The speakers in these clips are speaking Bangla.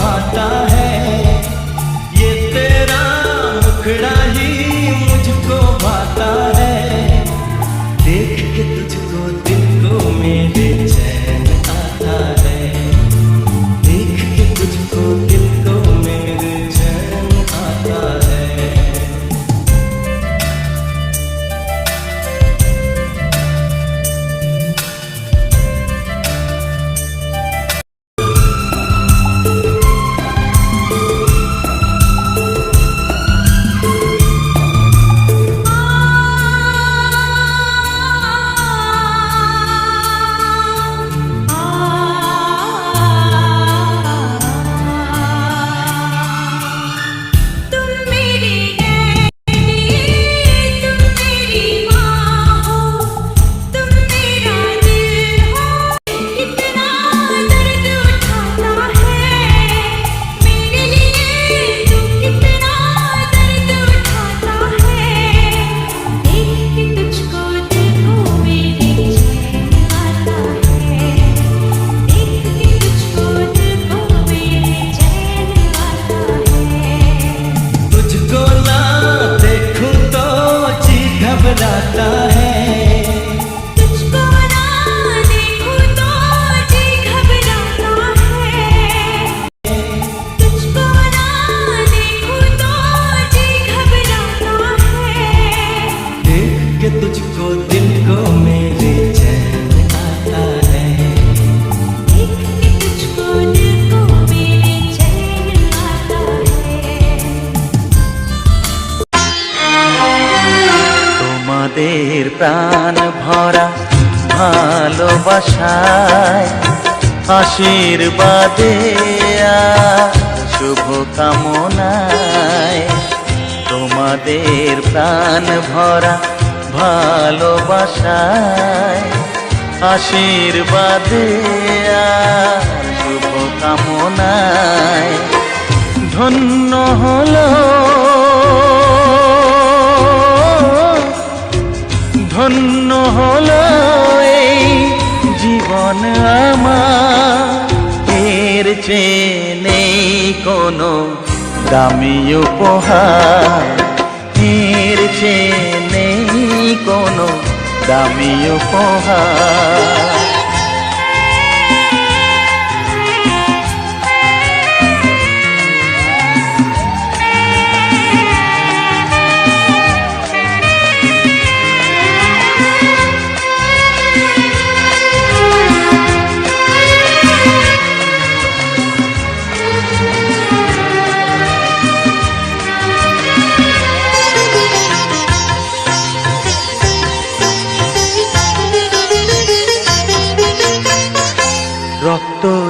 ভাটা প্রাণ ভরা ভালোবাসায় আশীর্বাদে আর শুভ কামনায় তোমাদের প্রাণ ভরা ভালোবাসায় আশীর্বাদে শুভ কামনায় ধন্য হলো ধন্য হলো এই জীবন আমার। এর চেয়ে নেই কোনো দামি উপহার। এর নেই কোনো দামি উপহার।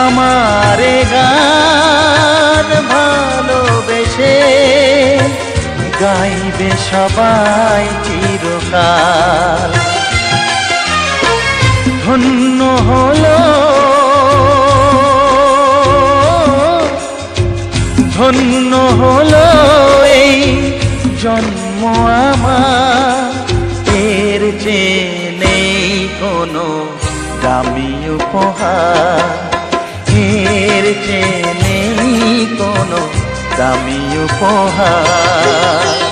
আমারে গান ভালোবেসে গাইবে সবাই চিরকাল। ধন্য হলো ধন্য হলো এই জন্ম আমার। এর চেয়ে নেই কোনো দামি উপহার। এর চেয়ে কোনো দামি উপহার।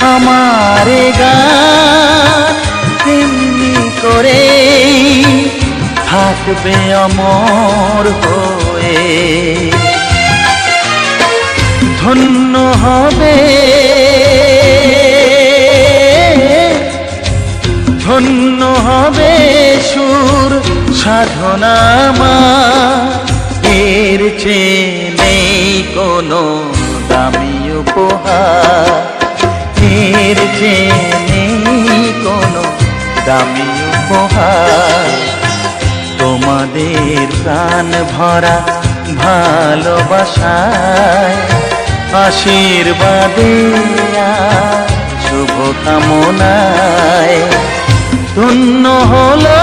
আমার গান তেমনি করে থাকবে অমর হয়ে। ধন্য হবে ধন্য হবে সুর সাধনা এর চেয়ে নেই কোনো দামি উপহার। চেয়ে নেই কোনো দামি উপহার। তোমাদের প্রাণ ভরা ভালোবাসায় আশীর্বাদে আর শুভ কামনায় ধন্য হলো